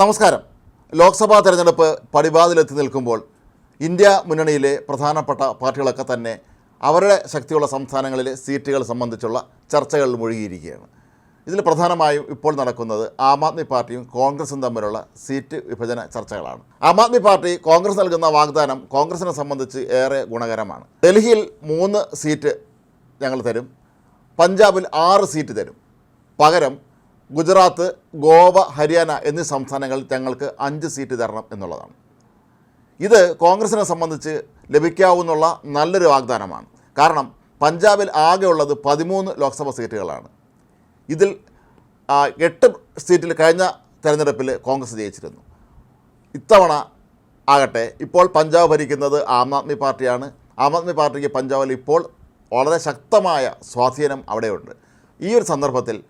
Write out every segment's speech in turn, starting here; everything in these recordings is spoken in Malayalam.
നമസ്കാരം. ലോക്സഭാ തെരഞ്ഞെടുപ്പ് പടിവാതിലെത്തി നിൽക്കുമ്പോൾ ഇന്ത്യ മുന്നണിയിലെ പ്രധാനപ്പെട്ട പാർട്ടികളൊക്കെ തന്നെ അവരുടെ ശക്തിയുള്ള സംസ്ഥാനങ്ങളിലെ സീറ്റുകൾ സംബന്ധിച്ചുള്ള ചർച്ചകളിൽ മുഴുകിയിരിക്കുകയാണ്. ഇതിൽ പ്രധാനമായും ഇപ്പോൾ നടക്കുന്നത് ആം ആദ്മി പാർട്ടിയും കോൺഗ്രസും തമ്മിലുള്ള സീറ്റ് വിഭജന ചർച്ചകളാണ്. ആം ആദ്മി പാർട്ടി കോൺഗ്രസ് നൽകുന്ന വാഗ്ദാനം കോൺഗ്രസിനെ സംബന്ധിച്ച് ഏറെ ഗുണകരമാണ്. ഡൽഹിയിൽ മൂന്ന് സീറ്റ് ഞങ്ങൾ തരും. പഞ്ചാബിൽ ആറ് സീറ്റ് തരും. പകരം ഗുജറാത്ത് ഗോവ ഹരിയാന എന്നീ സംസ്ഥാനങ്ങളിൽ തങ്ങൾക്ക് അഞ്ച് സീറ്റ് തരണം എന്നുള്ളതാണ്. ഇത് കോൺഗ്രസിനെ സംബന്ധിച്ച് ലഭിക്കാവുന്ന നല്ലൊരു വാഗ്ദാനമാണ്. കാരണം പഞ്ചാബിൽ ആകെയുള്ളത് പതിമൂന്ന് ലോക്സഭാ സീറ്റുകളാണ്. ഇതിൽ എട്ട് സീറ്റിൽ കഴിഞ്ഞ തെരഞ്ഞെടുപ്പിൽ കോൺഗ്രസ് ജയിച്ചിരുന്നു. ഇത്തവണ ആകട്ടെ ഇപ്പോൾ പഞ്ചാബ് ഭരിക്കുന്നത് ആം ആദ്മി പാർട്ടിയാണ്. ആം ആദ്മി പാർട്ടിക്ക് പഞ്ചാബിൽ ഇപ്പോൾ വളരെ ശക്തമായ സ്വാധീനം അവിടെയുണ്ട്. ഈ ഒരു സന്ദർഭത്തിൽ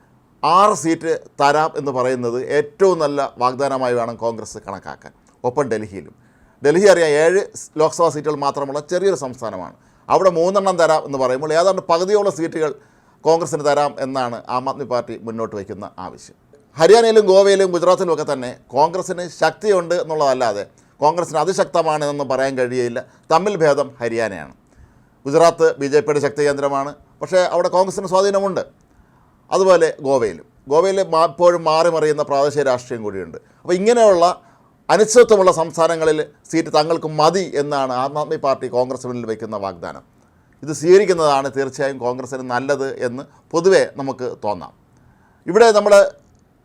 ആറ് സീറ്റ് തരാം എന്ന് പറയുന്നത് ഏറ്റവും നല്ല വാഗ്ദാനമായി വേണം കോൺഗ്രസ് കണക്കാക്കാൻ. ഒപ്പം ഡൽഹിയിലും. ഡൽഹി അറിയാം ഏഴ് ലോക്സഭാ സീറ്റുകൾ മാത്രമുള്ള ചെറിയൊരു സംസ്ഥാനമാണ്. അവിടെ മൂന്നെണ്ണം തരാം എന്ന് പറയുമ്പോൾ ഏതാണ്ട് പകുതിയോളം സീറ്റുകൾ കോൺഗ്രസിന് തരാം എന്നാണ് ആം ആദ്മി പാർട്ടി മുന്നോട്ട് വയ്ക്കുന്ന ആവശ്യം. ഹരിയാനയിലും ഗോവയിലും ഗുജറാത്തിലും ഒക്കെ തന്നെ കോൺഗ്രസിന് ശക്തിയുണ്ട് എന്നുള്ളതല്ലാതെ കോൺഗ്രസിന് അതിശക്തമാണെന്നൊന്നും പറയാൻ കഴിയില്ല തമ്മിൽ ഭേദം ഹരിയാനയാണ്. ഗുജറാത്ത് ബി ജെ പിയുടെ ശക്തി കേന്ദ്രമാണ് പക്ഷേ അവിടെ കോൺഗ്രസിന് സ്വാധീനമുണ്ട്. അതുപോലെ ഗോവയിലും. ഗോവയിൽ ഇപ്പോഴും മാറി മറിയുന്ന പ്രാദേശിക രാഷ്ട്രീയം കൂടിയുണ്ട്. അപ്പോൾ ഇങ്ങനെയുള്ള അനിശ്ചിതത്വമുള്ള സംസ്ഥാനങ്ങളിൽ സീറ്റ് തങ്ങൾക്ക് മതി എന്നാണ് ആദ്മി പാർട്ടി കോൺഗ്രസ് മുന്നിൽ വയ്ക്കുന്ന വാഗ്ദാനം. ഇത് സ്വീകരിക്കുന്നതാണ് തീർച്ചയായും കോൺഗ്രസ്സിന് നല്ലത് എന്ന് പൊതുവേ നമുക്ക് തോന്നാം. ഇവിടെ നമ്മൾ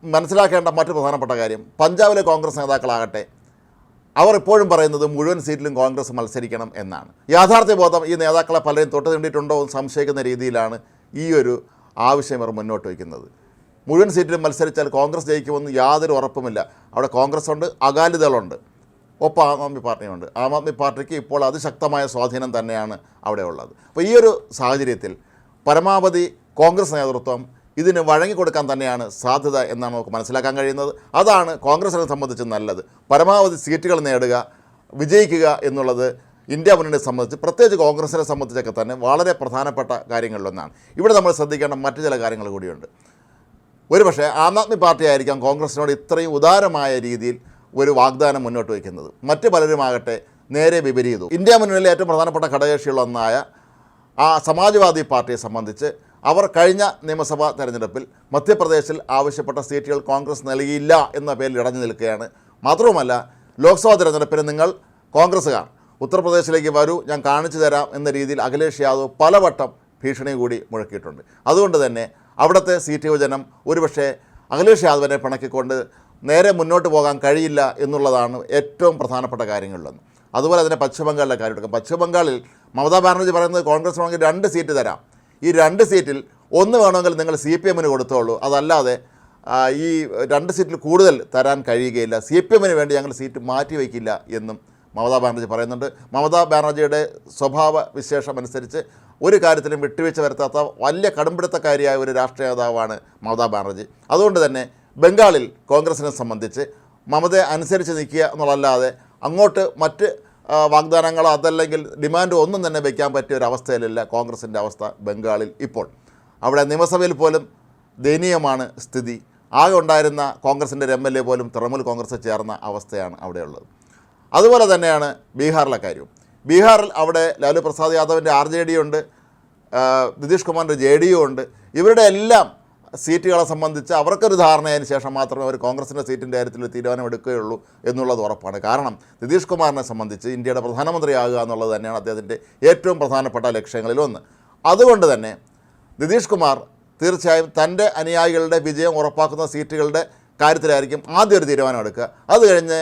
മനസ്സിലാക്കേണ്ട മറ്റു പ്രധാനപ്പെട്ട കാര്യം പഞ്ചാബിലെ കോൺഗ്രസ് നേതാക്കളാകട്ടെ അവർ ഇപ്പോഴും പറയുന്നത് മുഴുവൻ സീറ്റിലും കോൺഗ്രസ് മത്സരിക്കണം എന്നാണ്. യാഥാർത്ഥ്യബോധം ഈ നേതാക്കളെ പലരും തൊട്ട് തീണ്ടിയിട്ടുണ്ടോ എന്ന് സംശയിക്കുന്ന രീതിയിലാണ് ഈ ഒരു ആവശ്യം ഇവർ മുന്നോട്ട് വയ്ക്കുന്നത്. മുഴുവൻ സീറ്റിലും മത്സരിച്ചാൽ കോൺഗ്രസ് ജയിക്കുമെന്ന് യാതൊരു ഉറപ്പുമില്ല. അവിടെ കോൺഗ്രസ് ഉണ്ട് അകാലിദളുണ്ട് ഒപ്പം ആം ആദ്മി പാർട്ടിയുണ്ട് ആം ആദ്മി പാർട്ടിക്ക് ഇപ്പോൾ അതിശക്തമായ സ്വാധീനം തന്നെയാണ് അവിടെ ഉള്ളത്. അപ്പോൾ ഈ ഒരു സാഹചര്യത്തിൽ പരമാവധി കോൺഗ്രസ് നേതൃത്വം ഇതിന് വഴങ്ങിക്കൊടുക്കാൻ തന്നെയാണ് സാധ്യത എന്നാണ് നമുക്ക് മനസ്സിലാക്കാൻ കഴിയുന്നത്. അതാണ് കോൺഗ്രസിനെ സംബന്ധിച്ച് നല്ലത്. പരമാവധി സീറ്റുകൾ നേടുക വിജയിക്കുക എന്നുള്ളത് ഇന്ത്യ മുന്നണിയെ സംബന്ധിച്ച് പ്രത്യേകിച്ച് കോൺഗ്രസിനെ സംബന്ധിച്ചൊക്കെ തന്നെ വളരെ പ്രധാനപ്പെട്ട കാര്യങ്ങളിലൊന്നാണ്. ഇവിടെ നമ്മൾ ശ്രദ്ധിക്കേണ്ട മറ്റു ചില കാര്യങ്ങൾ കൂടിയുണ്ട്. ഒരുപക്ഷെ ആം ആദ്മി പാർട്ടി ആയിരിക്കാം കോൺഗ്രസിനോട് ഇത്രയും ഉദാരമായ രീതിയിൽ ഒരു വാഗ്ദാനം മുന്നോട്ട് വയ്ക്കുന്നത്. മറ്റ് പലരുമാകട്ടെ നേരെ വിപരീതവും. ഇന്ത്യ മുന്നണിയിലെ ഏറ്റവും പ്രധാനപ്പെട്ട ഘടകകക്ഷികളൊന്നായ ആ സമാജ്വാദി പാർട്ടിയെ സംബന്ധിച്ച് അവർ കഴിഞ്ഞ നിയമസഭാ തെരഞ്ഞെടുപ്പിൽ മധ്യപ്രദേശിൽ ആവശ്യപ്പെട്ട സീറ്റുകൾ കോൺഗ്രസ് നൽകിയില്ല എന്ന പേരിൽ ഇടഞ്ഞു നിൽക്കുകയാണ്. മാത്രവുമല്ല ലോക്സഭാ തെരഞ്ഞെടുപ്പിന് നിങ്ങൾ കോൺഗ്രസ്സുകാർ ഉത്തർപ്രദേശിലേക്ക് വരൂ ഞാൻ കാണിച്ചു തരാം എന്ന രീതിയിൽ അഖിലേഷ് യാദവ് പലവട്ടം ഭീഷണി കൂടി മുഴക്കിയിട്ടുണ്ട്. അതുകൊണ്ട് തന്നെ അവിടുത്തെ സീറ്റ് വിഭജനം ഒരുപക്ഷെ അഖിലേഷ് യാദവിനെ പിണക്കിക്കൊണ്ട് നേരെ മുന്നോട്ട് പോകാൻ കഴിയില്ല എന്നുള്ളതാണ് ഏറ്റവും പ്രധാനപ്പെട്ട കാര്യങ്ങളിലൊന്ന്. അതുപോലെ തന്നെ പശ്ചിമബംഗാളിലെ കാര്യം എടുക്കാം. പശ്ചിമബംഗാളിൽ മമതാ ബാനർജി പറയുന്നത് കോൺഗ്രസ് വേണമെങ്കിൽ രണ്ട് സീറ്റ് തരാം. ഈ രണ്ട് സീറ്റിൽ ഒന്ന് വേണമെങ്കിൽ നിങ്ങൾ സി പി എമ്മിന് കൊടുത്തോളൂ. അതല്ലാതെ ഈ രണ്ട് സീറ്റിൽ കൂടുതൽ തരാൻ കഴിയുകയില്ല. സി പി എമ്മിന് വേണ്ടി ഞങ്ങൾ സീറ്റ് മാറ്റി വയ്ക്കില്ല എന്നും മമതാ ബാനർജി പറയുന്നുണ്ട്. മമതാ ബാനർജിയുടെ സ്വഭാവ വിശേഷം അനുസരിച്ച് ഒരു കാര്യത്തിലും വിട്ടുവീഴ്ച വരുത്താത്ത വലിയ കടുംപിടുത്തക്കാരിയായ ഒരു രാഷ്ട്രീയ നേതാവാണ് മമതാ ബാനർജി. അതുകൊണ്ട് തന്നെ ബംഗാളിൽ കോൺഗ്രസിനെ സംബന്ധിച്ച് മമതയെ അനുസരിച്ച് നിൽക്കുക എന്നുള്ളതല്ലാതെ അങ്ങോട്ട് മറ്റ് വാഗ്ദാനങ്ങളോ അതല്ലെങ്കിൽ ഡിമാൻഡോ ഒന്നും തന്നെ വയ്ക്കാൻ പറ്റിയ ഒരു അവസ്ഥയിലല്ല കോൺഗ്രസിന്റെ അവസ്ഥ ബംഗാളിൽ ഇപ്പോൾ. അവിടെ നിയമസഭയിൽ പോലും ദയനീയമാണ് സ്ഥിതി. ആകെ ഉണ്ടായിരുന്ന കോൺഗ്രസിന്റെ ഒരു എം എൽ എ പോലും തൃണമൂൽ കോൺഗ്രസ് ചേർന്ന അവസ്ഥയാണ് അവിടെയുള്ളത്. അതുപോലെ തന്നെയാണ് ബീഹാറിലെ കാര്യവും. ബീഹാറിൽ അവിടെ ലാലു പ്രസാദ് യാദവിന്റെ ആർ ജെ ഡി ഉണ്ട് നിതീഷ് കുമാറിന്റെ ജെ ഡി ഉണ്ട്. ഇവരുടെ എല്ലാം സീറ്റുകളെ സംബന്ധിച്ച് അവർക്കൊരു ധാരണയതിന് ശേഷം മാത്രമേ അവർ കോൺഗ്രസിന്റെ സീറ്റിന്റെ കാര്യത്തിൽ തീരുമാനം എടുക്കുകയുള്ളൂ എന്നുള്ളത് ഉറപ്പാണ്. കാരണം നിതീഷ് കുമാറിനെ സംബന്ധിച്ച് ഇന്ത്യയുടെ പ്രധാനമന്ത്രിയാകുക എന്നുള്ളത് തന്നെയാണ് അദ്ദേഹത്തിന്റെ ഏറ്റവും പ്രധാനപ്പെട്ട ലക്ഷ്യങ്ങളിൽ ഒന്ന്. അതുകൊണ്ട് തന്നെ നിതീഷ് കുമാർ തീർച്ചയായും തന്റെ അനുയായികളുടെ വിജയം ഉറപ്പാക്കുന്ന സീറ്റുകളുടെ കാര്യത്തിലായിരിക്കും ആദ്യം ഒരു തീരുമാനം എടുക്കുക അത് കഴിഞ്ഞ്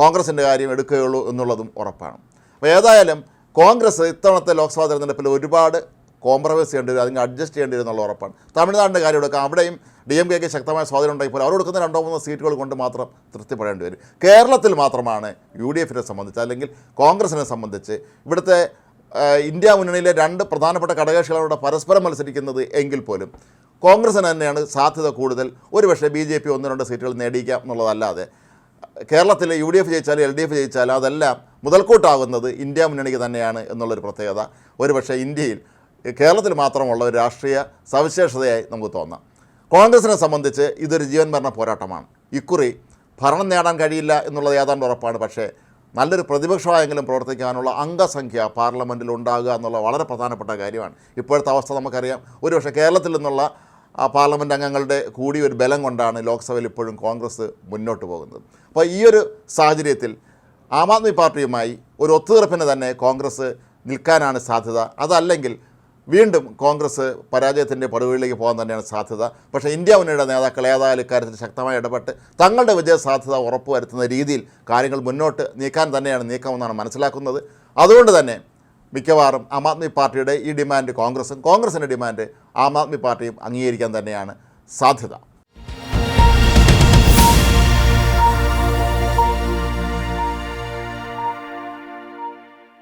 കോൺഗ്രസിന്റെ കാര്യം എടുക്കുകയുള്ളൂ എന്നുള്ളതും ഉറപ്പാണ്. അപ്പോൾ ഏതായാലും കോൺഗ്രസ് ഇത്തവണത്തെ ലോക്സഭാ തെരഞ്ഞെടുപ്പിൽ ഒരുപാട് കോംപ്രമൈസ് ചെയ്യേണ്ടി വരും അതിന് അഡ്ജസ്റ്റ് ചെയ്യേണ്ടി വരും എന്നുള്ള ഉറപ്പാണ്. തമിഴ്നാടിന്റെ കാര്യം എടുക്കാം. അവിടെയും ഡി എം കെക്ക് ശക്തമായ സ്വാധീനം ഉണ്ടായിപ്പോൾ അവർ കൊടുക്കുന്ന രണ്ടോ മൂന്നോ സീറ്റുകൾ കൊണ്ട് മാത്രം തൃപ്തിപ്പെടേണ്ടി വരും. കേരളത്തിൽ മാത്രമാണ് യു ഡി എഫിനെ സംബന്ധിച്ച് അല്ലെങ്കിൽ കോൺഗ്രസിനെ സംബന്ധിച്ച് ഇവിടുത്തെ ഇന്ത്യ മുന്നണിയിലെ രണ്ട് പ്രധാനപ്പെട്ട ഘടകകക്ഷികളോട് പരസ്പരം മത്സരിക്കുന്നത് എങ്കിൽ പോലും കോൺഗ്രസിന് തന്നെയാണ് സാധ്യത കൂടുതൽ. ഒരുപക്ഷെ ബി ജെ പി ഒന്ന് രണ്ട് സീറ്റുകൾ നേടിയിക്കാം എന്നുള്ളതല്ലാതെ കേരളത്തിൽ യു ഡി എഫ് ജയിച്ചാലും എൽ ഡി എഫ് ജയിച്ചാലും അതെല്ലാം മുതൽക്കൂട്ടാകുന്നത് ഇന്ത്യ മുന്നണിക്ക് തന്നെയാണ് എന്നുള്ളൊരു പ്രത്യേകത. ഒരുപക്ഷെ ഇന്ത്യയിൽ കേരളത്തിൽ മാത്രമുള്ള ഒരു രാഷ്ട്രീയ സവിശേഷതയായി നമുക്ക് തോന്നാം. കോൺഗ്രസിനെ സംബന്ധിച്ച് ഇതൊരു ജീവൻ മരണ പോരാട്ടമാണ്. ഇക്കുറി ഭരണം നേടാൻ കഴിയില്ല എന്നുള്ളത് ഏതാണ്ട് ഉറപ്പാണ്. പക്ഷേ നല്ലൊരു പ്രതിപക്ഷമായെങ്കിലും പ്രവർത്തിക്കാനുള്ള അംഗസംഖ്യ പാർലമെന്റിൽ ഉണ്ടാകുക എന്നുള്ള വളരെ പ്രധാനപ്പെട്ട കാര്യമാണ്. ഇപ്പോഴത്തെ അവസ്ഥ നമുക്കറിയാം. ഒരുപക്ഷെ കേരളത്തിൽ നിന്നുള്ള ആ പാർലമെന്റ് അംഗങ്ങളുടെ കൂടി ഒരു ബലം കൊണ്ടാണ് ലോക്സഭയിൽ ഇപ്പോഴും കോൺഗ്രസ് മുന്നോട്ട് പോകുന്നത്. അപ്പോൾ ഈ ഒരു സാഹചര്യത്തിൽ ആം ആദ്മി പാർട്ടിയുമായി ഒരു ഒത്തുതീർപ്പിന് തന്നെ കോൺഗ്രസ് നിൽക്കാനാണ് സാധ്യത. അതല്ലെങ്കിൽ വീണ്ടും കോൺഗ്രസ് പരാജയത്തിന്റെ പടുകളിലേക്ക് പോകാൻ തന്നെയാണ് സാധ്യത. പക്ഷേ ഇന്ത്യ മുന്നണിയുടെ നേതാക്കൾ ഏതായാലും ഇക്കാര്യത്തിൽ ശക്തമായി ഇടപെട്ട് തങ്ങളുടെ വിജയ സാധ്യത ഉറപ്പുവരുത്തുന്ന രീതിയിൽ കാര്യങ്ങൾ മുന്നോട്ട് നീക്കാൻ തന്നെയാണ് നീക്കമെന്നാണ് മനസ്സിലാക്കുന്നത്. അതുകൊണ്ട് തന്നെ മിക്കവാറും ആം ആദ്മി പാർട്ടിയുടെ ഈ ഡിമാൻഡ് കോൺഗ്രസും കോൺഗ്രസിന്റെ ഡിമാൻഡ് ആം ആദ്മി പാർട്ടിയും അംഗീകരിക്കാൻ തന്നെയാണ് സാധ്യത.